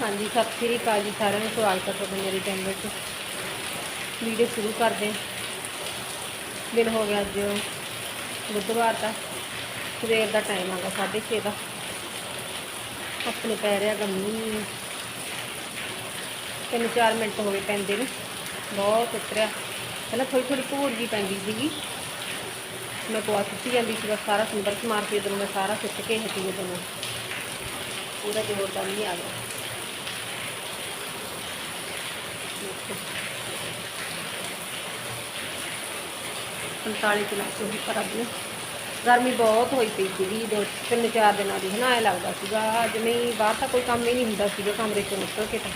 ਹਾਂਜੀ, ਸਤਿ ਸ੍ਰੀ ਅਕਾਲ ਜੀ ਸਾਰਿਆਂ ਨੂੰ। ਸਵਾਗਤ ਹੈ ਤੁਹਾਡਾ ਮੇਰੇ ਚੈਨਲ 'ਚ। ਵੀਡੀਓ ਸ਼ੁਰੂ ਕਰਦੇ ਦਿਨ ਹੋ ਗਿਆ ਅੱਜ ਬੁੱਧਵਾਰ ਦਾ। ਸਵੇਰ ਦਾ ਟਾਈਮ ਆਗਾ 6:30 ਦਾ। ਆਪਣੇ ਪੈ ਰਿਹਾ ਗੰਮੀ ਤਿੰਨ ਚਾਰ ਮਿੰਟ ਹੋ ਗਏ ਪੈਂਦੇ ਨੇ। ਬਹੁਤ ਉਤਰਿਆ। ਪਹਿਲਾਂ ਥੋੜੀ ਥੋੜੀ ਭੂਰ ਜੀ ਪੈਂਦੀ ਸੀਗੀ। ਮੈਂ ਪਵਾ ਸੁੱਟੀ ਜਾਂਦੀ ਸੀ, ਬਸ ਸਾਰਾ ਸੁੰਦਰ ਮਾਰ ਕੇ ਜਦੋਂ ਮੈਂ ਸਾਰਾ ਸੁੱਟ ਕੇ ਹਟੀ ਉਦੋਂ ਮੈਂ ਪੂਰਾ ਜੋਰ ਦਾ ਨਹੀਂ ਆ ਗਿਆ। 45 ਕਿਲੋ ਤੋਂ ਹੀ ਕਰ ਦਿਓ। ਗਰਮੀ ਬਹੁਤ ਹੋਈ ਪਈ ਸੀਗੀ, ਦੋ, ਤਿੰਨ, ਚਾਰ ਦਿਨਾਂ ਦੀ, ਹਨਾ, ਐ ਲੱਗਦਾ ਸੀਗਾ। ਜਿਵੇਂ ਬਾਹਰ ਤਾਂ ਕੋਈ ਕੰਮ ਹੀ ਨਹੀਂ ਹੁੰਦਾ ਸੀਗਾ, ਕਮਰੇ ਚੋਂ ਨਿਕਲ ਕੇ ਤਾਂ।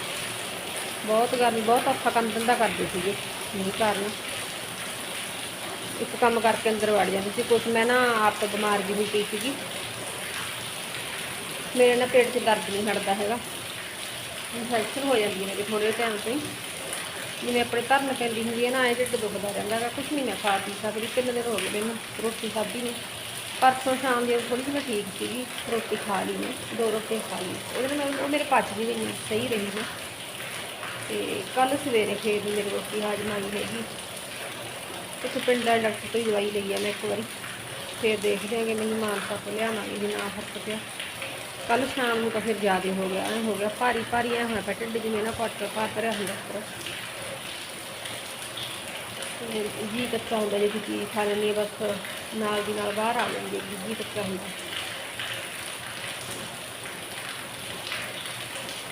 ਬਹੁਤ ਗਰਮੀ, ਬਹੁਤ ਔਖਾ ਕੰਮ ਧੰਦਾ ਕਰਦੇ ਸੀਗੇ ਨਹੀਂ ਕਾਰਨ। ਇੱਕ ਕੰਮ ਕਰਕੇ ਅੰਦਰ ਵੜ ਜਾਂਦੀ ਸੀ। ਕੁਛ ਮੈਂ ਨਾ ਆਪ ਬਿਮਾਰ ਵੀ ਹੋਈ ਪਈ ਸੀਗੀ। ਮੇਰੇ ਨਾ ਪੇਟ 'ਚ ਦਰਦ ਨਹੀਂ ਹਟਦਾ ਹੈਗਾ। ਇਨਫੈਕਸ਼ਨ ਹੋ ਜਾਂਦੀ ਹੈ ਕਿ ਥੋੜੇ ਟਾਈਮ ਤੋਂ ਹੀ। ਜਿਵੇਂ ਆਪਣੇ ਧਰਨ ਪੈਂਦੀ ਹੁੰਦੀ ਹੈ ਨਾ, ਇਹ ਢਿੱਡ ਦੁਖਦਾ ਰਹਿੰਦਾ ਹੈਗਾ, ਕੁਛ ਨਹੀਂ ਮੈਂ ਖਾ ਪੀ ਸਕਦੀ, ਤਿੰਨ ਦਿਨ ਹੋ ਗਏ ਮੈਨੂੰ ਰੋਟੀ ਖਾਧੀ ਨਹੀਂ ਪਰਸੋਂ ਸ਼ਾਮ ਦੀ ਥੋੜੀ ਜਿਹੀ ਮੈਂ ਠੀਕ ਸੀਗੀ, ਰੋਟੀ ਖਾ ਲਈ ਮੈਂ, ਦੋ ਰੋਟੀਆਂ ਖਾ ਲਈ ਉਹਦੇ ਨਾਲ ਉਹ ਮੇਰੇ ਪਚ ਵੀ ਨਹੀਂ, ਸਹੀ ਰਹੀ ਮੈਂ ਤੇ ਕੱਲ ਸਵੇਰੇ ਫੇਰ ਮੇਰੀ ਰੋਟੀ ਹਾਜ਼ਮਾ ਨਹੀਂ ਹੈਗੀ। ਇੱਕ ਪਿੰਡ ਦਾ ਡਾਕਟਰ ਤੋਂ ਹੀ ਦਵਾਈ ਲਈ ਆ ਮੈਂ ਇੱਕ ਵਾਰੀ। ਫੇਰ ਦੇਖਦੇ ਆਂਗੇ ਨਹੀਂ ਮਾਨਸਾ ਤੋਂ ਲਿਆਵਾਂਗੇ ਜੇ ਨਾ ਫ਼ਰਕ ਪਿਆ। ਕੱਲ ਸ਼ਾਮ ਨੂੰ ਤਾਂ ਫਿਰ ਜ਼ਿਆਦਾ ਹੋ ਗਿਆ, ਐ ਹੋ ਗਿਆ ਭਾਰੀ ਭਾਰੀ ਐ ਹੋਣਾ ਪਿਆ, ਢਿੱਡ ਜਿਵੇਂ ਨਾ ਪੱਟ ਭਾਰ ਭਰਿਆ ਹੁੰਦਾ ਉਸ ਜੀ ਕੱਚਾ ਹੁੰਦਾ, ਜੇ ਕੋਈ ਚੀਜ਼ ਖਾ ਲੈਂਦੀ ਹਾਂ, ਬਸ ਨਾਲ ਦੀ ਨਾਲ ਬਾਹਰ ਆ ਜਾਂਦੀ ਹੈ, ਜੀ ਕੱਚਾ ਹੁੰਦਾ।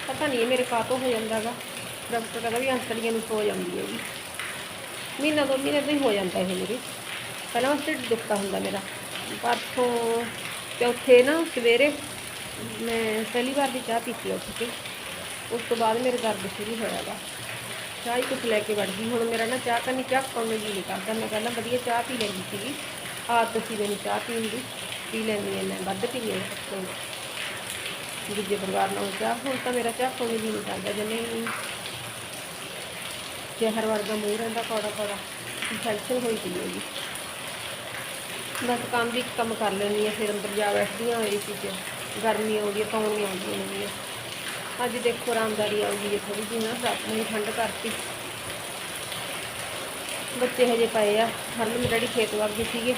ਪਤਾ ਨਹੀਂ ਮੇਰੇ ਮੇਰੇ ਕਾਤੋਂ ਹੋ ਜਾਂਦਾ ਗਾ। ਡਾਕਟਰ ਕਹਿੰਦਾ ਵੀ ਅੰਤੜੀਆਂ ਨੂੰ ਹੋ ਜਾਂਦੀ ਹੈ ਜੀ। ਮਹੀਨਾ ਦੋ ਮਹੀਨੇ ਤੋਂ ਹੀ ਹੋ ਜਾਂਦਾ ਇਹ ਮੇਰੇ। ਪਹਿਲਾਂ ਬਸ ਢਿੱਡ ਦੁਖਦਾ ਹੁੰਦਾ ਮੇਰਾ। ਪਰਸੋਂ ਚੌਥੇ ਨਾ ਸਵੇਰੇ ਮੈਂ ਪਹਿਲੀ ਵਾਰ ਦੀ ਚਾਹ ਪੀਤੀ ਉੱਠ ਕੇ ਉਸ ਤੋਂ ਬਾਅਦ ਮੇਰੇ ਦਰਦ ਸ਼ੁਰੂ ਹੋਇਆ ਗਾ ਚਾਹ ਹੀ ਕੁਛ ਲੈ ਕੇ ਵੜ ਗਈ ਹੁਣ ਮੇਰਾ ਨਾ ਚਾਹ ਕਰਨੀ ਚਾਹ ਪਾਉਣ ਨੂੰ ਜੀ ਨਹੀਂ ਕਰਦਾ। ਮੈਂ ਪਹਿਲਾਂ ਵਧੀਆ ਚਾਹ ਪੀ ਲੈਂਦੀ ਸੀਗੀ। ਆਦਤ ਸੀ ਮੈਨੂੰ ਚਾਹ ਪੀਣ ਦੀ ਪੀ ਲੈਂਦੀ ਹਾਂ, ਮੈਂ ਵੱਧ ਪੀ ਲੈਂਦੀ ਹਾਂ। ਦੂਜੇ ਪਰਿਵਾਰ ਨਾਲ ਚਾਹ, ਹੁਣ ਤਾਂ ਮੇਰਾ ਚਾਹ ਪਾਉਣ ਨੂੰ ਜੀ ਨਹੀਂ ਕਰਦਾ ਜਿਵੇਂ ਜ਼ਹਿਰ ਵਰਗਾ ਮੂੰਹ ਰਹਿੰਦਾ ਕੌੜਾ ਕੌੜਾ ਇਨਫੈਕਸ਼ਨ ਹੋਈ ਪਈ ਹੈਗੀ। ਬਸ ਕੰਮ ਵੀ ਇੱਕ ਕੰਮ ਕਰ ਲੈਂਦੀ ਹਾਂ, ਫਿਰ ਅੰਦਰ ਜਾ ਬੈਠਦੀ ਹਾਂ ਏਸੀ 'ਚ ਗਰਮੀ ਆਉਂਦੀ ਹੈ ਪੌਣੀਆਂ ਆਉਂਦੀਆਂ ਨੇ ਅੱਜ ਦੇਖੋ ਆਰਾਮਦਾਰੀ ਆਉਂਦੀ ਹੈ ਥੋੜੀ ਜਿਹੀ ਨਾ ਰਾਤ ਨੂੰ ਠੰਡ ਕਰਤੀ। ਬੱਚੇ ਹਜੇ ਪਏ ਆ। ਹਰਮਨ ਡੈਡੀ ਖੇਤ ਵਗ ਗਏ ਸੀਗੇ।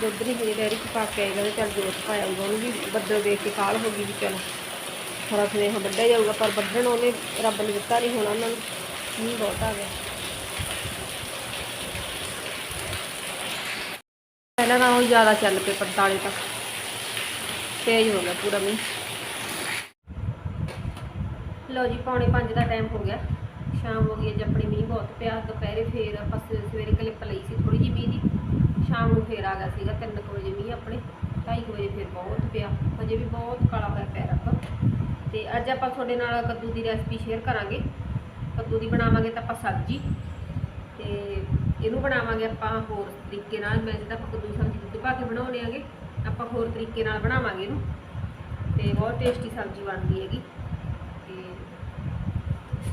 ਦੁੱਧ ਨਹੀਂ ਹਜੇ ਡੈਡੀ ਪਾ ਕੇ ਆਏਗਾ ਤੇ ਚੱਲ ਜੋਤ ਪਾਇਆ ਉਹਨੂੰ ਵੀ ਬੱਦਲ ਦੇਖ ਕੇ ਕਾਲ ਹੋ ਗਈ ਵੀ ਚੱਲ। ਥੋੜਾ ਸੁਨੇਹਾ ਵੱਢਿਆ ਜਾਊਗਾ, ਪਰ ਵੱਢਣ ਉਹਨੇ ਰੱਬ ਨੇ ਦਿੱਤਾ ਨਹੀਂ ਹੋਣਾ ਉਹਨਾਂ ਨੂੰ। ਮੀਂਹ ਬਹੁਤ ਆ ਗਿਆ। ਪਹਿਲਾਂ ਨਾਲੋਂ ਜ਼ਿਆਦਾ ਚੱਲ ਪਏ 45 ਤੱਕ। ਤੇਜ਼ ਹੋ ਗਿਆ ਪੂਰਾ ਮੀਂਹ। ਲਓ ਜੀ, ਪੌਣੇ 5 ਦਾ ਟਾਈਮ ਹੋ ਗਿਆ। ਸ਼ਾਮ ਹੋ ਗਈ ਅੱਜ ਆਪਣੀ ਮੀਂਹ ਬਹੁਤ ਪਿਆ, ਦੁਪਹਿਰੇ ਫੇਰ ਆਪਾਂ ਸਵੇ- ਸਵੇਰੇ ਕਲਿੱਪ ਲਈ ਸੀ ਥੋੜੀ ਜਿਹੀ ਮੀਂਹ ਦੀ। ਸ਼ਾਮ ਨੂੰ ਫੇਰ ਆ ਗਿਆ ਸੀਗਾ 3 ਵਜੇ ਮੀਂਹ ਆਪਣੇ 2:30 ਵਜੇ ਫੇਰ ਬਹੁਤ ਪਿਆ। ਹਜੇ ਵੀ ਬਹੁਤ ਕਾਲਾ ਹੋਇਆ ਪਿਆ ਰੱਬ ਤੇ ਅੱਜ ਆਪਾਂ ਤੁਹਾਡੇ ਨਾਲ ਕੱਦੂ ਦੀ ਰੈਸਪੀ ਸ਼ੇਅਰ ਕਰਾਂਗੇ। ਕੱਦੂ ਦੀ ਬਣਾਵਾਂਗੇ ਤਾਂ ਆਪਾਂ ਸਬਜ਼ੀ ਤੇ ਇਹਨੂੰ ਬਣਾਵਾਂਗੇ ਆਪਾਂ ਹੋਰ ਤਰੀਕੇ ਨਾਲ। ਮੈਂ ਜਿੱਦਾਂ ਆਪਾਂ ਕੱਦੂ ਦੀ ਸਬਜ਼ੀ ਦੁੱਧ ਪਾ ਕੇ ਬਣਾਉਣੇ ਆਗੇ ਆਪਾਂ ਹੋਰ ਤਰੀਕੇ ਨਾਲ ਬਣਾਵਾਂਗੇ ਇਹਨੂੰ। ਤੇ ਬਹੁਤ ਟੇਸਟੀ ਸਬਜ਼ੀ ਬਣਦੀ ਹੈਗੀ।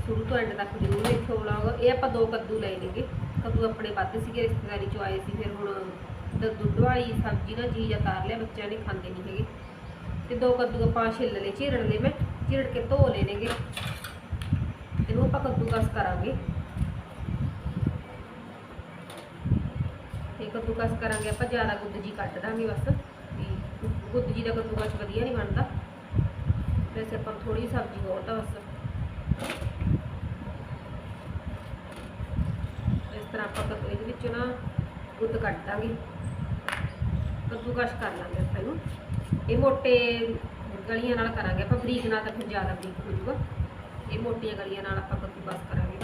ਸ਼ੁਰੂ ਤੋਂ ਐਂਡ ਤੱਕ ਜ਼ਰੂਰ ਦੇਖਿਓ ਵਲੌਗ ਇਹ ਆਪਾਂ ਦੋ ਕੱਦੂ ਲਏ ਨੇਗੇ। ਕੱਦੂ ਆਪਣੇ ਵੱਧ ਸੀਗੇ, ਰਿਸ਼ਤੇਦਾਰੀ ਚੋਂ ਆਏ ਸੀ, ਫਿਰ ਹੁਣ ਦ- ਦੁੱਧ ਵਾਲੀ ਸਬਜ਼ੀ ਨਾ ਜੀ ਜਾਂ ਤਾਰ ਲਿਆ, ਬੱਚਿਆਂ ਨੇ ਖਾਂਦੇ ਨਹੀਂ ਹੈਗੇ। ਤੇ ਦੋ ਕੱਦੂ ਆਪਾਂ ਛਿੱਲ ਲਏ ਝੀਰਣ ਦੇ ਮੈਂ। ਝੀਰੜ ਕੇ ਧੋ ਲਏ ਨੇਗੇ। ਇਹਨੂੰ ਆਪਾਂ ਕੱਦੂਕਸ ਕਰਾਂਗੇ। ਤੇ ਕੱਦੂਕਸ ਕਰਾਂਗੇ, ਆਪਾਂ ਜ਼ਿਆਦਾ ਗੁੱਦ ਜੀ ਕੱਢ ਦਾਂਗੇ ਬਸ। ਵੀ ਗੁੱਦ ਜੀ ਦਾ ਕੱਦੂਕਸ ਵਧੀਆ ਨਹੀਂ ਬਣਦਾ। ਵੈਸੇ ਆਪਾਂ ਥੋੜੀ ਸਬਜ਼ੀ ਬਹੁਤ ਆ ਬਸ ਇਸ ਤਰ੍ਹਾਂ ਆਪਾਂ ਕੱਦੂ ਇਹਦੇ ਵਿੱਚ ਨਾ ਗੁੱਦ ਕੱਢ ਦਾਂਗੇ। ਕੱਦੂਕਸ ਕਰ ਲਾਂਗੇ ਆਪਾਂ ਇਹਨੂੰ। ਇਹ ਮੋਟੇ ਗਲੀਆਂ ਨਾਲ ਕਰਾਂਗੇ ਆਪਾਂ, ਬਰੀਕ ਨਾਲ ਤਾਂ ਫਿਰ ਜ਼ਿਆਦਾ ਬਰੀਕ ਹੋ ਜਾਊਗਾ। ਇਹ ਮੋਟੀਆਂ ਗਲੀਆਂ ਨਾਲ ਆਪਾਂ ਕੱਦੂਕਸ ਕਰਾਂਗੇ।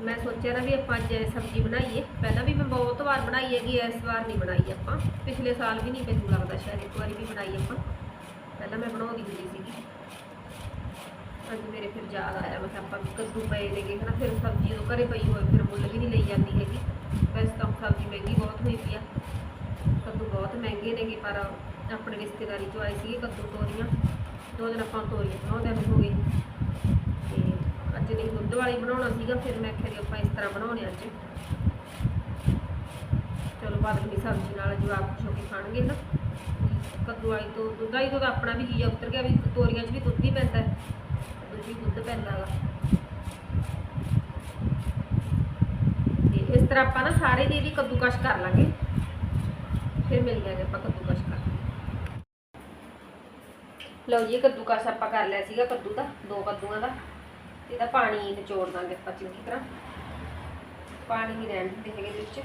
ਮੈਂ ਸੋਚਿਆ ਨਾ ਵੀ ਆਪਾਂ ਅੱਜ ਸਬਜ਼ੀ ਬਣਾਈਏ। ਪਹਿਲਾਂ ਵੀ ਮੈਂ ਬਹੁਤ ਵਾਰ ਬਣਾਈ ਹੈਗੀ, ਇਸ ਵਾਰ ਨਹੀਂ ਬਣਾਈ ਆਪਾਂ। ਪਿਛਲੇ ਸਾਲ ਵੀ ਨਹੀਂ ਮੈਨੂੰ ਲੱਗਦਾ, ਸ਼ਾਇਦ ਇੱਕ ਵਾਰੀ ਵੀ ਬਣਾਈ ਆਪਾਂ। ਪਹਿਲਾਂ ਮੈਂ ਬਣਾਉਂਦੀ ਹੁੰਦੀ ਸੀਗੀ। ਅੱਜ ਮੇਰੇ ਫਿਰ ਯਾਦ ਆਇਆ ਮੈਂ ਆਪਾਂ ਕੱਦੂ ਪਏ ਨੇਗੇ ਹਨਾ, ਫਿਰ ਸਬਜ਼ੀ ਉਹ ਘਰੇ ਪਈ ਹੋਈ ਫਿਰ ਮੁੱਲ ਵੀ ਨਹੀਂ ਲਈ ਜਾਂਦੀ ਹੈਗੀ। ਵੈਸੇ ਤਾਂ ਸਬਜ਼ੀ ਮਹਿੰਗੀ ਬਹੁਤ ਹੋਈ ਪਈ ਆ। ਕੱਦੂ ਬਹੁਤ ਮਹਿੰਗੇ ਨੇਗੇ, ਪਰ ਆਪਣੇ ਰਿਸ਼ਤੇਦਾਰੀ ਚੋਂ ਆਏ ਸੀਗੇ ਕੱਦੂ ਤੋਰੀਆਂ। ਦੋ ਦਿਨ ਆਪਾਂ ਤੋਰੀਆਂ ਬਣਾਉਂਦੇ ਨੂੰ ਹੋ ਗਏ। ਤੇ ਅੱਜ ਨਹੀਂ, ਦੁੱਧ ਵਾਲੀ ਬਣਾਉਣਾ ਸੀਗਾ, ਫਿਰ ਮੈਂ ਕਿਹਾ ਆਪਾਂ ਇਸ ਤਰ੍ਹਾਂ ਬਣਾਉਣੇ ਅੱਜ। ਚਲੋ ਚਲੋ ਦੀ ਸਬਜ਼ੀ ਨਾਲ ਜਵਾਬ ਖੁਸ਼ ਹੋ ਕੇ ਖਾਣਗੇ ਨਾ। ਕੱਦੂ ਵਾਲੀ ਤੋਂ ਦੁੱਧ ਦੁੱਧਾਈ ਤੋਂ ਤਾਂ ਆਪਣਾ ਵੀ ਜੀਆ ਉਤਰ ਗਿਆ ਵੀ ਤੋਰੀਆਂ 'ਚ ਵੀ ਦੁੱਧ ਹੀ ਪੈਂਦਾ ਦੁੱਧ ਪੈਂਦਾ ਗਾ ਤੇ ਇਸ ਤਰ੍ਹਾਂ ਆਪਾਂ ਨਾ ਸਾਰੇ ਦੀ ਵੀ ਕੱਦੂਕਸ਼ ਕਰ ਲਾਂਗੇ। ਫਿਰ ਮਿਲ ਜਾਗੇ ਆਪਾਂ ਕੱਦੂਕਸ਼ ਕਰ ਲਓ ਜੀ, ਕੱਦੂਕਸ਼ ਆਪਾਂ ਕਰ ਲਿਆ ਸੀਗਾ ਕੱਦੂ ਦਾ, ਦੋ ਕੱਦੂਆਂ ਦਾ। ਇਹਦਾ ਪਾਣੀ ਨਿਚੋੜ ਦਾਂਗੇ ਆਪਾਂ ਚੰਗੀ ਤਰ੍ਹਾਂ। ਪਾਣੀ ਨਹੀਂ ਰਹਿਣ ਦਿੰਦੇ ਹੈਗੇ ਇਹਦੇ ਵਿੱਚ।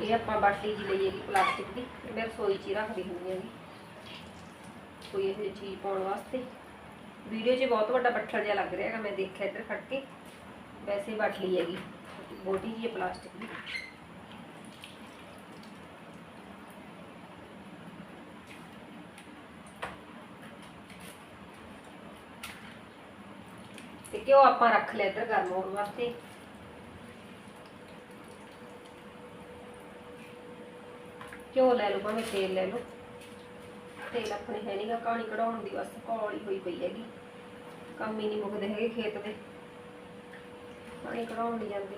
ਇਹ ਆਪਾਂ ਬਾਟੀ ਜੀ ਲਈ ਪਲਾਸਟਿਕ ਦੀ। ਇਹ ਮੈਂ ਰਸੋਈ 'ਚ ਹੀ ਰੱਖਦੀ ਹੁੰਦੀ ਹੈਗੀ। ਕੋਈ ਇਹੋ ਜਿਹੀ ਚੀਜ਼ ਪਾਉਣ ਵਾਸਤੇ। ਵੀਡੀਓ 'ਚ ਬਹੁਤ ਵੱਡਾ ਬੱਠਲ ਜਿਹਾ ਲੱਗ ਰਿਹਾ ਹੈਗਾ, ਮੈਂ ਦੇਖਿਆ ਇੱਧਰ ਖੜ ਕੇ। ਵੈਸੇ ਬਾਟਲੀ ਹੈਗੀ, ਬੋਟੀ ਜੀ ਹੈ ਪਲਾਸਟਿਕ ਦੀ। ਤੇ ਘਿਓ ਆਪਾਂ ਰੱਖ ਲਿਆ ਇੱਧਰ ਗਰਮ ਹੋਣ ਵਾਸਤੇ। ਘਿਓ ਲੈ ਲਓ ਭਾਵੇਂ ਤੇਲ ਲੈ ਲਓ। ਤੇਲ ਆਪਣੇ ਹੈ ਨਹੀਂਗਾ ਕਹਾਣੀ ਕਢਾਉਣ ਦੀ ਬਸ ਕੌਲੀ ਹੋਈ ਪਈ ਹੈਗੀ। ਕੰਮ ਹੀ ਨਹੀਂ ਮੁੱਕਦੇ ਹੈਗੇ ਖੇਤ ਦੇ। ਪਾਣੀ ਕਢਾਉਣ ਨਹੀਂ ਜਾਂਦੇ।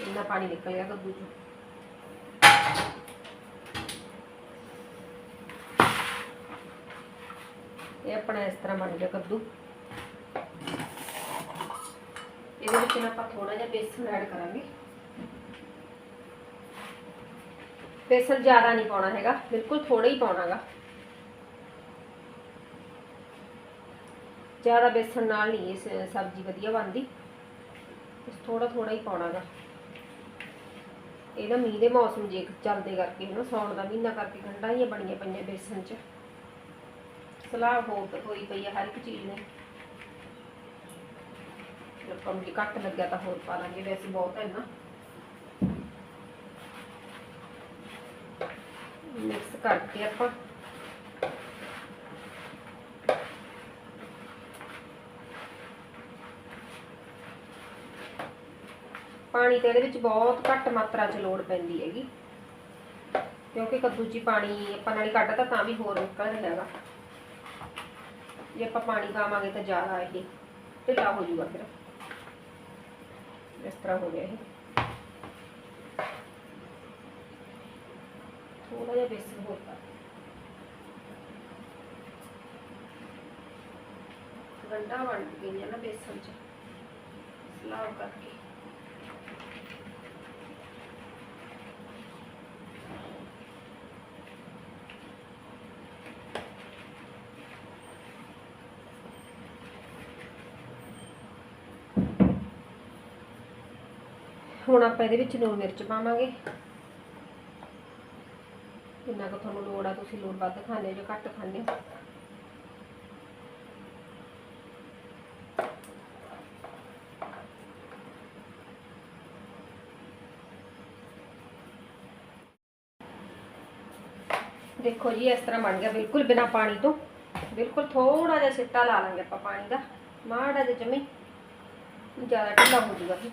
ਇੰਨਾ ਪਾਣੀ ਨਿਕਲ ਗਿਆ ਕੱਦੂ ਚੋਂ। ਇਹ ਆਪਣਾ ਇਸ ਤਰ੍ਹਾਂ ਬਣ ਗਿਆ ਕੱਦੂ ਇਹਦੇ ਵਿੱਚ ਨਾ ਆਪਾਂ ਥੋੜਾ ਜਿਹਾ ਬੇਸਨ ਐਡ ਕਰਾਂਗੇ। ਬੇਸਨ ਜ਼ਿਆਦਾ ਨਹੀਂ ਪਾਉਣਾ ਹੈਗਾ, ਬਿਲਕੁਲ ਥੋੜਾ ਹੀ ਪਾਉਣਾਗਾ। ਜ਼ਿਆਦਾ ਬੇਸਨ ਨਾਲ ਨਹੀਂ ਇਹ ਸਬਜ਼ੀ ਵਧੀਆ ਬਣਦੀ। ਇਸ ਥੋੜਾ ਥੋੜਾ ਹੀ ਪਾਉਣਾਗਾ। ਇਹਦਾ ਮੀਂਹ ਦੇ ਮੌਸਮ ਜੇ ਚੱਲਦੇ ਕਰਕੇ ਨਾ ਸੌਣ ਦਾ ਮਹੀਨਾ ਕਰਕੇ ਗੰਢਾਂ ਹੀ ਬਣੀਆਂ ਪਈਆਂ ਬੇਸਨ 'ਚ। ਸਲਾਹ ਬਹੁਤ ਹੋਈ ਪਈ ਆ ਹਰ ਇੱਕ ਚੀਜ਼ ਨੇ। ਰਕਮ ਜੇ ਘੱਟ ਲੱਗਿਆ ਤਾਂ ਹੋਰ ਪਾ ਲਾਂਗੇ, ਵੈਸੇ ਬਹੁਤ ਹੈ ਨਾ। ਮਿਕਸ ਕਰਕੇ ਆਪਾਂ। ਪਾਣੀ ਤੇ ਇਹਦੇ ਵਿੱਚ ਬਹੁਤ ਘੱਟ ਮਾਤਰਾ 'ਚ ਲੋੜ ਪੈਂਦੀ ਹੈਗੀ। ਕਿਉਂਕਿ ਕੱਦੂ 'ਚ ਪਾਣੀ ਆਪਾਂ ਨਾਲੇ ਕੱਢਤਾ ਤਾਂ ਵੀ ਹੋਰ ਨਿਕਲ ਰਿਹਾ ਹੈਗਾ। ਜੇ ਆਪਾਂ ਪਾਣੀ ਪਾਵਾਂਗੇ ਤਾਂ ਜ਼ਿਆਦਾ ਇਹ ਢਿੱਲਾ ਹੋ ਜਾਊਗਾ ਫਿਰ। ਇਸ ਤਰ੍ਹਾਂ ਹੋ ਗਿਆ ਇਹ। ਥੋੜਾ ਜਿਹਾ ਬੇਸਨ ਹੋਰ ਪਾ ਗੰਡਾ ਬਣ ਗਈ ਹੈ ਨਾ ਬੇਸਨ ਚ। ਸਲਾਬ ਕਰਕੇ। ਹੁਣ ਆਪਾਂ ਇਹਦੇ ਵਿੱਚ ਲੂਣ ਮਿਰਚ ਪਾਵਾਂਗੇ। ਕੁ ਤੁਹਾਨੂੰ ਲੋੜ ਆ ਤੁਸੀਂ ਲੂਣ ਵੱਧ ਖਾਂਦੇ ਹੋ ਜਾਂ ਘੱਟ ਖਾਂਦੇ ਹੋ? ਦੇਖੋ ਜੀ, ਇਸ ਤਰ੍ਹਾਂ ਬਣ ਗਿਆ ਬਿਲਕੁਲ ਬਿਨਾ ਪਾਣੀ ਤੋਂ। ਬਿਲਕੁਲ ਥੋੜਾ ਜਿਹਾ ਸਿੱਟਾ ਲਾ ਲਾਂਗੇ ਆਪਾਂ ਪਾਣੀ ਦਾ। ਮਾੜਾ ਜਿਹਾ ਜਮੀ ਜ਼ਿਆਦਾ ਢਿੱਲਾ ਹੋ ਜਾਊਗਾ ਜੀ।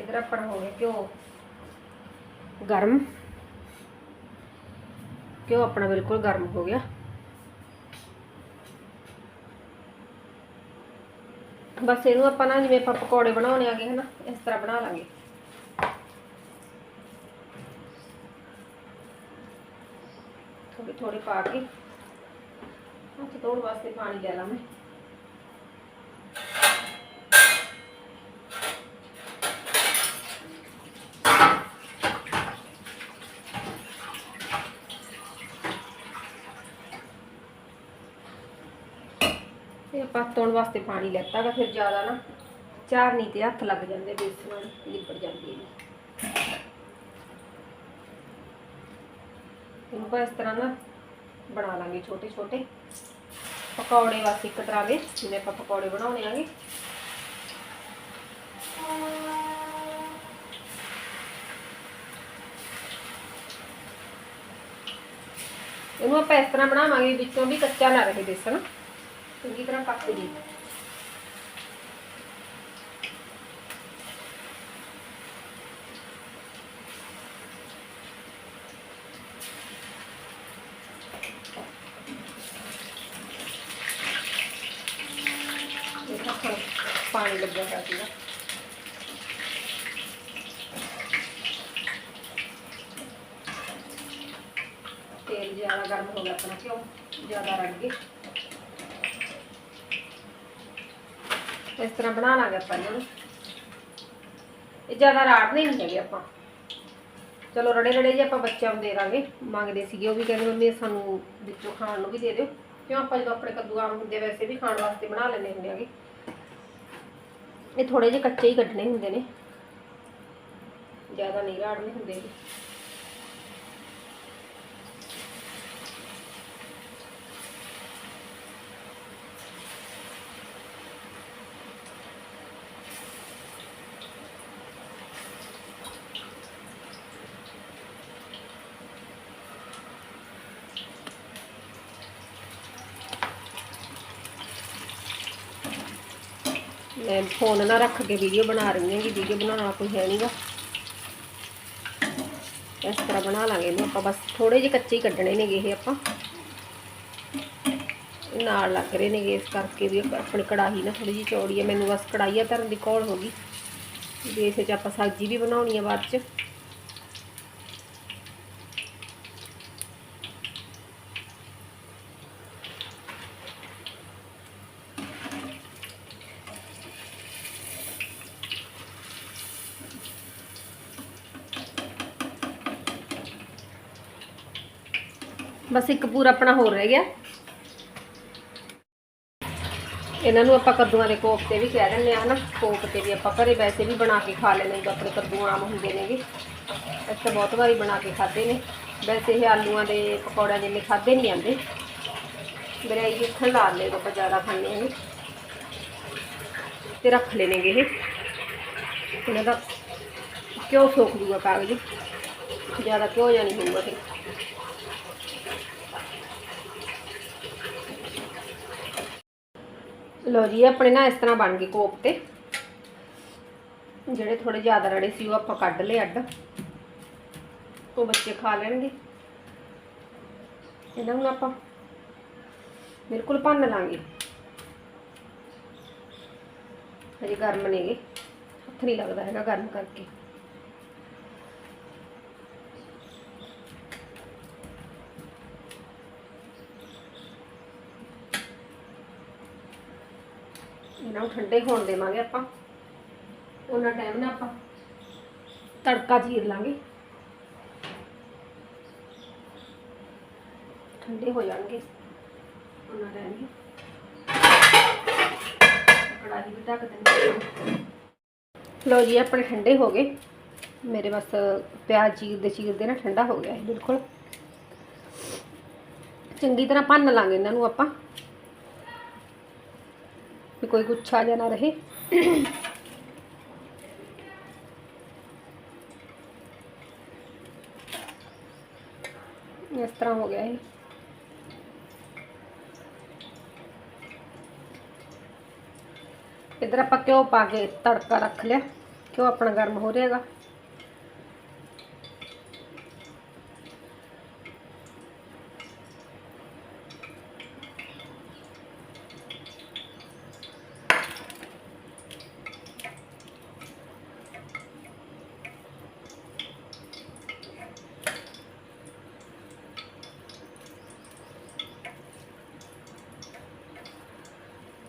ਇਧਰ ਆਪਣਾ ਹੋ ਗਿਆ ਘਿਓ ਗਰਮ ਘਿਓ ਆਪਣਾ ਬਿਲਕੁਲ ਗਰਮ ਹੋ ਗਿਆ ਬਸ ਇਹਨੂੰ ਆਪਾਂ ਨਾ ਜਿਵੇਂ ਆਪਾਂ ਪਕੌੜੇ ਬਣਾਉਣੇ ਆਗੇ ਹਨਾ ਇਸ ਤਰ੍ਹਾਂ ਬਣਾ ਲਾਂਗੇ ਥੋੜੇ ਥੋੜੇ ਪਾ ਕੇ ਹੱਥ ਧੋਣ ਵਾਸਤੇ ਪਾਣੀ ਲੈ ਲਾਂ ਮੈਂ ਧੋਣ ਵਾਸਤੇ ਪਾਣੀ ਲੈਤਾ ਫਿਰ ਜ਼ਿਆਦਾ ਨਾ ਚਾਰਨੀ ਤੇ ਹੱਥ ਲੱਗ ਜਾਂਦੇ, ਬੇਸਣ ਲਿਪੜ ਜਾਂਦੀ ਹੈ ਇਹਨੂੰ ਆਪਾਂ ਇਸ ਤਰ੍ਹਾਂ ਨਾ ਬਣਾ ਲਾਂਗੇ ਛੋਟੇ ਛੋਟੇ ਪਕੌੜੇ ਵਾਸਤੇ ਇੱਕ ਤਰ੍ਹਾਂ ਦੇ, ਜਿਵੇਂ ਆਪਾਂ ਪਕੌੜੇ ਬਣਾਉਣੇ ਆਂਗੇ। ਇਹਨੂੰ ਆਪਾਂ ਇਸ ਤਰ੍ਹਾਂ ਬਣਾਵਾਂਗੇ, ਵਿੱਚੋਂ ਵੀ ਕੱਚਾ ਨਾ ਰਹੇ ਬੇਸਣ। Tinggi berapa harus Pani lebih hati ya. Tel jalan garam hoga, karena kau jalan ragi. ਇਸ ਤਰ੍ਹਾਂ ਬਣਾ ਲਾਂਗੇ ਆਪਾਂ ਇਹਨਾਂ ਇਹ ਜ਼ਿਆਦਾ ਰਾੜਨੇ ਨਹੀਂ ਹੈਗੇ ਆਪਾਂ। ਚਲੋ ਰੜੇ ਰੜੇ ਜੇ ਆਪਾਂ ਬੱਚਿਆਂ ਨੂੰ ਦੇ ਦਾਂਗੇ, ਮੰਗਦੇ ਸੀਗੇ, ਉਹ ਵੀ ਕਹਿੰਦੇ ਮੰਮੀ ਸਾਨੂੰ ਵਿੱਚੋਂ ਖਾਣ ਨੂੰ ਵੀ ਦੇ ਦਿਓ। ਕਿਉਂ ਆਪਾਂ ਜਦੋਂ ਆਪਣੇ ਕੱਦੂ ਆਮ ਹੁੰਦੇ ਵੈਸੇ ਵੀ ਖਾਣ ਵਾਸਤੇ ਬਣਾ ਲੈਂਦੇ ਹੁੰਦੇ ਆਗੇ ਇਹ ਥੋੜੇ ਜਿਹੇ ਕੱਚੇ ਹੀ ਕੱਢਣੇ ਹੁੰਦੇ ਨੇ। ਜ਼ਿਆਦਾ ਨਹੀਂ ਰਾੜਨੇ ਹੁੰਦੇ ਫੋਨ ਨਾ ਰੱਖ ਕੇ ਵੀਡੀਓ ਬਣਾ ਰਹੀ ਹਾਂ ਕਿ ਵੀਡੀਓ ਬਣਾਉਣਾ ਕੋਈ ਹੈ ਨਹੀਂਗਾ ਇਸ ਤਰ੍ਹਾਂ ਬਣਾ ਲਾਂਗੇ ਇਹਨੂੰ ਆਪਾਂ। ਬਸ ਥੋੜੇ ਜਿਹੇ ਕੱਚੇ ਹੀ ਕੱਢਣੇ ਨੇਗੇ ਇਹ ਆਪਾਂ। ਨਾਲ ਲੱਗ ਰਹੇ ਨੇਗੇ ਇਸ ਕਰਕੇ ਵੀ ਆਪਣੀ ਕੜਾਹੀ ਨਾ ਥੋੜੀ ਜਿਹੀ ਚੌੜੀ ਹੈ। ਮੈਨੂੰ ਬਸ ਕੜਾਹੀਆ ਧਰਨ ਦੀ ਕੋਲ ਹੋ ਗਈ। ਵੀ ਇਸੇ 'ਚ ਆਪਾਂ ਸਬਜ਼ੀ ਵੀ ਬਣਾਉਣੀ ਆ ਬਾਅਦ 'ਚ। ਬਸ ਇੱਕ ਪੂਰਾ ਆਪਣਾ ਹੋਰ ਰਹਿ ਗਿਆ। ਇਹਨਾਂ ਨੂੰ ਆਪਾਂ ਕੱਦੂਆਂ ਦੇ ਕੋਫਤੇ ਵੀ ਕਹਿ ਦਿੰਦੇ ਆ ਹਨਾ। ਕੋਫਤੇ ਵੀ ਆਪਾਂ ਘਰੇ ਵੈਸੇ ਵੀ ਬਣਾ ਕੇ ਖਾ ਲੈਂਦੇ ਜਦੋਂ ਆਪਣੇ ਕੱਦੂ ਆਮ ਹੁੰਦੇ ਨੇਗੇ ਅਸੀਂ ਤਾਂ ਬਹੁਤ ਵਾਰੀ ਬਣਾ ਕੇ ਖਾਦੇ ਨੇ। ਵੈਸੇ ਇਹ ਆਲੂਆਂ ਦੇ ਪਕੌੜਿਆਂ ਜਿੰਨੇ ਖਾਦੇ ਨਹੀਂ ਜਾਂਦੇ। ਬਰਾਈ ਜਿੱਥਣ ਲਾ ਲੈ ਆਪਾਂ ਜ਼ਿਆਦਾ ਖਾਂਦੇ ਹਾਂ ਤੇ ਰੱਖ ਲੈਣਗੇ ਇਹ। ਇਹਨਾਂ ਦਾ ਕਿਉਂ ਸੋਖ ਜੂਗਾ ਕਾਗਜ਼। ਜ਼ਿਆਦਾ ਕਿਉਂ ਜਾਣੀ ਹੋਊਗਾ ਫਿਰ ਲੋ ਜੀ ਆਪਣੇ ਨਾ ਇਸ ਤਰ੍ਹਾਂ ਬਣ ਗਏ ਕੋਫਤੇ ਜਿਹੜੇ ਥੋੜੇ ਜ਼ਿਆਦਾ ਰੜੇ ਸੀ, ਉਹ ਆਪਾਂ ਕੱਢ ਲਏ ਅੱਡ। ਉਹ ਬੱਚੇ ਖਾ ਲੈਣਗੇ। ਇਹਨਾਂ ਨੂੰ ਆਪਾਂ ਬਿਲਕੁਲ ਭੰਨ ਲਾਂਗੇ। ਹਜੇ ਗਰਮ ਨੇਗੇ। ਹੱਥ ਨਹੀਂ ਲੱਗਦਾ ਹੈਗਾ ਗਰਮ ਕਰਕੇ। ਇਹਨਾਂ ਨੂੰ ਠੰਡੇ ਹੋਣ ਦੇਵਾਂਗੇ ਆਪਾਂ। ਉਹਨਾਂ ਟਾਈਮ ਨਾ ਆਪਾਂ ਤੜਕਾ ਚੀਰ ਲਾਂਗੇ। ਠੰਡੇ ਹੋ ਜਾਣਗੇ ਉਹਨਾਂ ਟਾਈਮ ਹੀ। ਕੜਾਹੀ ਵੀ ਢੱਕ ਦਿੰਦੇ ਲੋ ਜੀ, ਆਪਣੇ ਠੰਡੇ ਹੋ ਗਏ। ਮੇਰੇ ਬਸ ਪਿਆਜ਼ ਚੀਰਦੇ ਚੀਰਦੇ ਨਾ ਠੰਡਾ ਹੋ ਗਿਆ ਇਹ, ਬਿਲਕੁਲ। ਚੰਗੀ ਤਰ੍ਹਾਂ ਭੰਨ ਲਾਂਗੇ ਇਹਨਾਂ ਨੂੰ ਆਪਾਂ। ਵੀ ਕੋਈ ਗੁੱਛਾ ਜਿਹਾ ਨਾ ਰਹੇ ਇਸ ਤਰ੍ਹਾਂ ਹੋ ਗਿਆ ਇਹ ਇਧਰ ਆਪਾਂ ਘਿਓ ਪਾ ਕੇ ਤੜਕਾ ਰੱਖ ਲਿਆ ਘਿਓ ਆਪਣਾ ਗਰਮ ਹੋ ਰਿਹਾਗਾ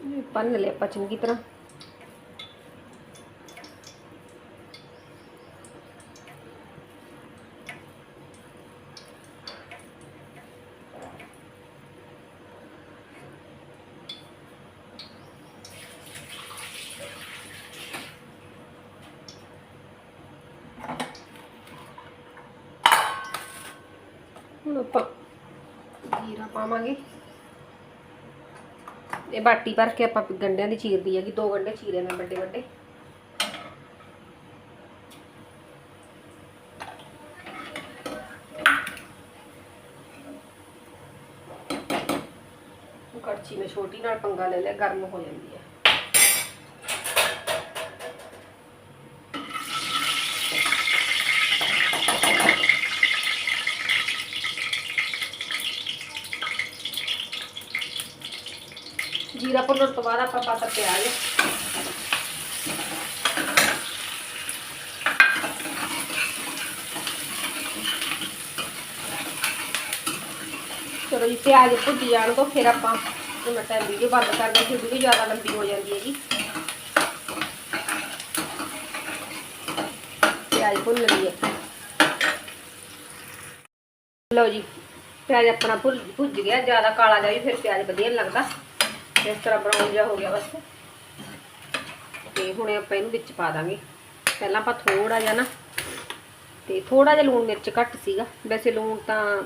ਇਹ ਭੰਨ ਲਿਆ ਆਪਾਂ ਚੰਗੀ ਤਰ੍ਹਾਂ ਹੁਣ ਆਪਾਂ ਜੀਰਾ ਪਾਵਾਂਗੇ ਇਹ ਬਾਟੀ ਭਰ ਕੇ ਆਪਾਂ ਗੰਢਿਆਂ ਦੀ ਚੀਰਦੀ ਹੈਗੀ, ਦੋ ਗੰਢੇ ਚੀਰੇ ਮੈਂ ਵੱਡੇ ਵੱਡੇ। ਕੜਛੀ ਮੈਂ ਛੋਟੀ ਨਾਲ ਪੰਗਾ ਲੈ ਲਿਆ, ਗਰਮ ਹੋ ਜਾਂਦੀ ਹੈ। ਜੀਰਾ ਭੁੰਨਣ ਤੋਂ ਬਾਅਦ ਆਪਾਂ ਪਾਤਾ ਪਿਆਜ਼ ਚਲੋ ਜੀ, ਪਿਆਜ਼ ਭੁੱਜ ਜਾਣ ਤੋਂ ਫਿਰ ਆਪਾਂ ਮੈਂ ਟਾਈਮ ਵੀਡੀਓ ਬੰਦ ਕਰ ਦਿੰਦੀ ਫਿਰ ਵੀਡੀਓ ਜ਼ਿਆਦਾ ਲੰਬੀ ਹੋ ਜਾਂਦੀ ਹੈ ਜੀ ਪਿਆਜ਼ ਭੁੰਨ ਲਈਏ। ਲਓ ਜੀ, ਪਿਆਜ਼ ਆਪਣਾ ਭੁੱਜ ਭੁੱਜ ਗਿਆ, ਜ਼ਿਆਦਾ ਕਾਲਾ ਜਾਵੇ ਫਿਰ ਪਿਆਜ਼ ਵਧੀਆ ਨਹੀਂ ਲੱਗਦਾ। ਇਸ ਤਰ੍ਹਾਂ ਬਰਾਊਨ ਜਿਹਾ ਹੋ ਗਿਆ ਬਸ। ਤੇ ਹੁਣ ਆਪਾਂ ਇਹਨੂੰ ਵਿੱਚ ਪਾ ਦਾਂਗੇ। ਪਹਿਲਾਂ ਆਪਾਂ ਥੋੜਾ ਜਿਹਾ ਨਾ, ਤੇ ਥੋੜਾ ਜਿਹਾ ਲੂਣ ਮਿਰਚ ਘੱਟ ਸੀਗਾ। ਵੈਸੇ ਲੂਣ ਤਾਂ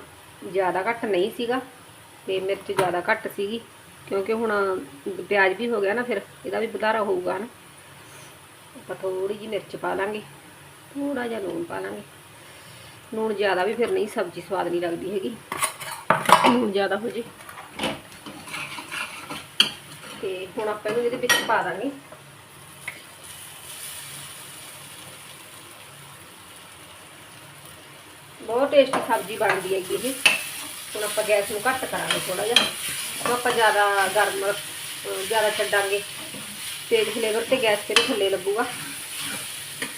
ਜ਼ਿਆਦਾ ਘੱਟ ਨਹੀਂ ਸੀਗਾ, ਤੇ ਮਿਰਚ ਜ਼ਿਆਦਾ ਘੱਟ ਸੀਗੀ, ਕਿਉਂਕਿ ਹੁਣ ਪਿਆਜ਼ ਵੀ ਹੋ ਗਿਆ ਨਾ ਫਿਰ, ਇਹਦਾ ਵੀ ਵਧਾਰਾ ਹੋਊਗਾ ਨਾ। ਆਪਾਂ ਥੋੜੀ ਜਿਹੀ ਮਿਰਚ ਪਾ ਲਾਂਗੇ ਥੋੜਾ ਜਿਹਾ ਲੂਣ ਪਾ ਲਾਂਗੇ। ਲੂਣ ਜ਼ਿਆਦਾ ਵੀ ਫਿਰ ਨਹੀਂ, ਸਬਜ਼ੀ ਸਵਾਦ ਨਹੀਂ ਲੱਗਦੀ ਹੈਗੀ। ਲੂਣ ਜ਼ਿਆਦਾ ਹੋ ਜੇ। ਤੇ ਹੁਣ ਆਪਾਂ ਇਹਨੂੰ ਇਹਦੇ ਵਿੱਚ ਪਾ ਦਾਂਗੇ। ਬਹੁਤ ਟੇਸਟੀ ਸਬਜ਼ੀ ਬਣਦੀ ਹੈਗੀ ਇਹ। ਹੁਣ ਆਪਾਂ ਗੈਸ ਨੂੰ ਘੱਟ ਕਰਾਂਗੇ ਥੋੜਾ ਜਿਹਾ। ਹੁਣ ਆਪਾਂ ਜ਼ਿਆਦਾ ਗਰਮ ਜ਼ਿਆਦਾ ਛੱਡਾਂਗੇ। ਤੇਜ਼ ਫਲੇਵਰ ਤੇ ਗੈਸ ਤੇ ਥੱਲੇ ਲੱਗੂਗਾ।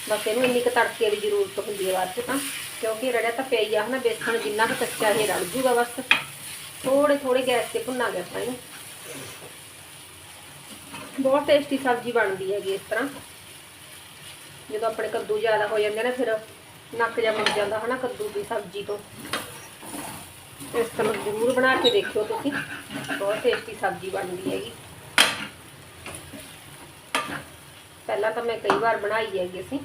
ਬਸ ਇਹਨੂੰ ਇੰਨੀ ਕੁ ਤੜਕੇ ਦੀ ਜ਼ਰੂਰਤ ਹੁੰਦੀ ਹੈ ਬਾਅਦ ਚ ਤਾਂ। ਕਿਉਂਕਿ ਰੜਿਆ ਤਾਂ ਪਿਆ ਹੀ ਆ, ਹਨਾ, ਬੇਸਣ ਜਿੰਨਾ ਕੁ ਕੱਚਾ ਇਹ ਰੜ ਜੂਗਾ ਬਸ। ਥੋੜੇ ਥੋੜੇ ਗੈਸ ਤੇ ਭੁੰਨਾਂਗੇ ਆਪਾਂ ਇਹਨੂੰ। ਬਹੁਤ ਟੇਸਟੀ ਸਬਜ਼ੀ ਬਣਦੀ ਹੈਗੀ ਇਸ ਤਰ੍ਹਾਂ। ਜਦੋਂ ਆਪਣੇ ਕੱਦੂ ਜ਼ਿਆਦਾ ਹੋ ਜਾਂਦੇ ਨੇ, ਫਿਰ ਨੱਕ ਜਾ ਮੁੜ ਜਾਂਦਾ ਹਨਾ ਕੱਦੂ ਦੀ ਸਬਜ਼ੀ ਤੋਂ। ਇਸ ਤਰ੍ਹਾਂ ਜ਼ਰੂਰ ਬਣਾ ਕੇ ਦੇਖਿਓ ਤੁਸੀਂ। ਬਹੁਤ ਟੇਸਟੀ ਸਬਜ਼ੀ ਬਣਦੀ ਹੈਗੀ। ਪਹਿਲਾਂ ਤਾਂ ਮੈਂ ਕਈ ਵਾਰ ਬਣਾਈ ਹੈਗੀ ਅਸੀਂ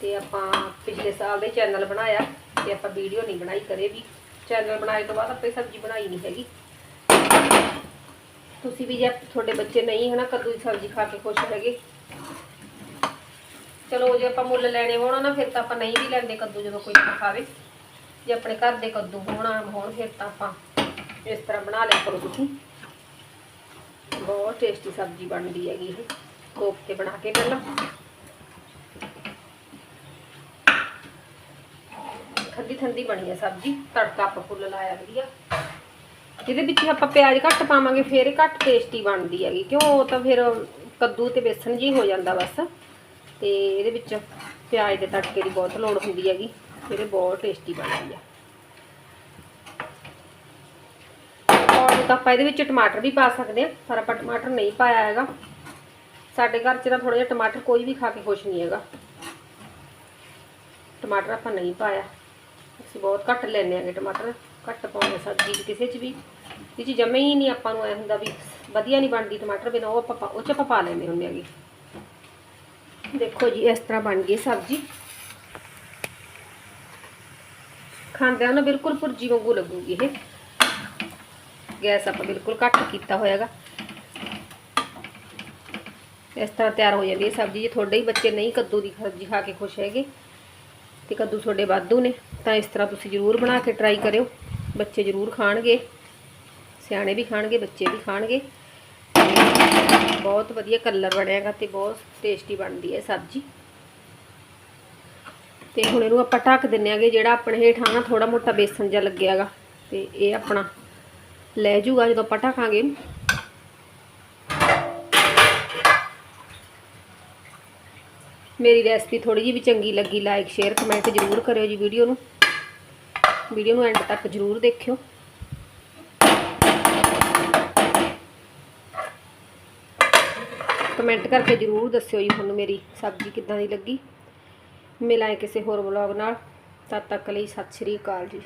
ਤੇ ਆਪਾਂ ਪਿਛਲੇ ਸਾਲ ਦੇ ਚੈਨਲ ਬਣਾਇਆ, ਤੇ ਆਪਾਂ ਵੀਡੀਓ ਨਹੀਂ ਬਣਾਈ ਕਰੇ ਵੀ। ਚੈਨਲ ਬਣਾਏ ਤੋਂ ਬਾਅਦ ਆਪਾਂ ਸਬਜ਼ੀ ਬਣਾਈ ਨਹੀਂ ਹੈਗੀ। ਤੁਸੀਂ ਵੀ ਜੇ ਤੁਹਾਡੇ ਬੱਚੇ ਨਹੀਂ ਹਨਾ, ਕੱਦੂ ਦੀ ਸਬਜ਼ੀ ਖਾ ਕੇ ਖੁਸ਼ ਹੈਗੇ। ਚਲੋ, ਜੇ ਆਪਾਂ ਮੁੱਲ ਲੈਣੇ ਹੋਣਾ ਨਾ, ਫਿਰ ਤਾਂ ਆਪਾਂ ਨਹੀਂ ਵੀ ਲੈਂਦੇ ਕੱਦੂ ਜਦੋਂ ਕੋਈ ਨਾ ਖਾਵੇ। ਜੇ ਆਪਣੇ ਘਰ ਦੇ ਕੱਦੂ ਹੋਣ ਹੋਣ, ਫਿਰ ਤਾਂ ਆਪਾਂ ਇਸ ਤਰ੍ਹਾਂ ਬਣਾ ਲਿਆ ਕਰੋ ਤੁਸੀਂ। ਬਹੁਤ ਟੇਸਟੀ ਸਬਜ਼ੀ ਬਣਦੀ ਹੈਗੀ ਇਹ। ਕੋਫਤੇ ਬਣਾ ਕੇ ਪਹਿਲਾਂ। ਠੰਡੀ ਠੰਡੀ ਬਣੀ ਹੈ ਸਬਜ਼ੀ। ਤੜਕਾ ਆਪਾਂ ਫੁੱਲ ਲਾਇਆ ਵਧੀਆ। ਜਿਹਦੇ ਵਿੱਚ ਆਪਾਂ ਪਿਆਜ਼ ਘੱਟ ਪਾਵਾਂਗੇ, ਫਿਰ ਇਹ ਘੱਟ ਟੇਸਟੀ ਬਣਦੀ ਹੈਗੀ। ਕਿਉਂ? ਉਹ ਤਾਂ ਫਿਰ ਕੱਦੂ ਤੇ ਬੇਸਣ ਜੀ ਹੋ ਜਾਂਦਾ ਬਸ। ਤੇ ਇਹਦੇ ਵਿੱਚ ਪਿਆਜ਼ ਦੇ ਤੜਕੇ ਦੀ ਬਹੁਤ ਲੋੜ ਹੁੰਦੀ ਹੈਗੀ। ਫਿਰ ਇਹ ਬਹੁਤ ਟੇਸਟੀ ਬਣਦੀ ਆ। ਔਰ ਤਾਂ ਆਪਾਂ ਇਹਦੇ ਵਿੱਚ ਟਮਾਟਰ ਵੀ ਪਾ ਸਕਦੇ ਆ, ਪਰ ਆਪਾਂ ਟਮਾਟਰ ਨਹੀਂ ਪਾਇਆ ਹੈਗਾ। ਸਾਡੇ ਘਰ 'ਚ ਨਾ ਥੋੜਾ ਜਿਹਾ ਟਮਾਟਰ ਕੋਈ ਵੀ ਖਾ ਕੇ ਖੁਸ਼ ਨਹੀਂ ਹੈਗਾ। ਟਮਾਟਰ ਆਪਾਂ ਨਹੀਂ ਪਾਇਆ। ਅਸੀਂ ਬਹੁਤ ਘੱਟ ਲੈਂਦੇ ਆਂਗੇ ਟਮਾਟਰ। ਘੱਟ ਪਾਉਂਦੇ ਸਬਜ਼ੀ 'ਚ ਕਿਸੇ 'ਚ ਵੀ। ਇਹ 'ਚ ਜਮੇ ਹੀ ਨਹੀਂ ਆਪਾਂ ਨੂੰ ਐ ਹੁੰਦਾ ਵੀ ਵਧੀਆ ਨਹੀਂ ਬਣਦੀ ਟਮਾਟਰ ਬਿਨਾਂ, ਉਹ ਆਪਾਂ ਪਾ- ਉਹ 'ਚ ਆਪਾਂ ਪਾ ਲੈਂਦੇ ਹੁੰਦੇ ਆਗੇ ਦੇਖੋ ਜੀ, ਇਸ ਤਰ੍ਹਾਂ ਬਣ ਗਈ ਸਬਜ਼ੀ। ਖਾਂਦਿਆਂ ਨੂੰ ਬਿਲਕੁਲ ਭੁਰਜੀ ਵਾਂਗੂ ਲੱਗੂਗੀ ਇਹ। ਗੈਸ ਆਪਾਂ ਬਿਲਕੁਲ ਘੱਟ ਕੀਤਾ ਹੋਇਆਗਾ। ਇਸ ਤਰ੍ਹਾਂ ਤਿਆਰ ਹੋ ਜਾਂਦੀ ਹੈ ਸਬਜ਼ੀ। ਜੇ ਤੁਹਾਡੇ ਹੀ ਬੱਚੇ ਨਹੀਂ ਕੱਦੂ ਦੀ ਸਬਜ਼ੀ ਖਾ ਕੇ ਖੁਸ਼ ਹੈਗੇ, ਤੇ ਕੱਦੂ ਤੁਹਾਡੇ ਵਾਧੂ ਨੇ, ਤਾਂ ਇਸ ਤਰ੍ਹਾਂ ਤੁਸੀਂ ਜ਼ਰੂਰ ਬਣਾ ਕੇ ਟਰਾਈ ਕਰਿਓ। ਬੱਚੇ ਜ਼ਰੂਰ ਖਾਣਗੇ, ਸਿਆਣੇ ਵੀ ਖਾਣਗੇ, ਬੱਚੇ ਵੀ ਖਾਣਗੇ। ਬਹੁਤ ਵਧੀਆ ਕਲਰ ਬਣਿਆਗਾ ਤੇ ਬਹੁਤ ਟੇਸਟੀ ਬਣਦੀ ਹੈ ਸਬਜ਼ੀ। ਤੇ ਹੁਣ ਇਹਨੂੰ ਆਪਾਂ ਢੱਕ ਦਿੰਨੇ ਆਗੇ, ਜਿਹੜਾ ਆਪਣੇ ਹੇਠਾਂ ਨਾ ਥੋੜਾ ਮੋਟਾ ਬੇਸਣ ਜਿਹਾ ਲੱਗਿਆਗਾ, ਤੇ ਇਹ ਆਪਣਾ ਲੈ ਜੂਗਾ ਜਦੋਂ ਆਪਾਂ ਢੱਕਾਂਗੇ ਮੇਰੀ ਰੈਸਪੀ ਥੋੜੀ ਜਿਹੀ ਵੀ ਚੰਗੀ ਲੱਗੀ ਲਾਈਕ ਸ਼ੇਅਰ ਕਮੈਂਟ ਜ਼ਰੂਰ ਕਰਿਓ ਜੀ ਵੀਡੀਓ ਨੂੰ। ਵੀਡੀਓ ਨੂੰ ਐਂਡ ਤੱਕ ਜ਼ਰੂਰ ਦੇਖਿਓ। ਕਮੈਂਟ ਕਰਕੇ ਜ਼ਰੂਰ ਦੱਸਿਓ ਜੀ ਤੁਹਾਨੂੰ ਮੇਰੀ ਸਬਜ਼ੀ ਕਿੱਦਾਂ ਦੀ ਲੱਗੀ। ਮਿਲਾਂਗੇ ਕਿਸੇ ਹੋਰ ਵਲੌਗ ਨਾਲ। ਤਦ ਤੱਕ ਲਈ ਸਤਿ ਸ਼੍ਰੀ ਅਕਾਲ ਜੀ।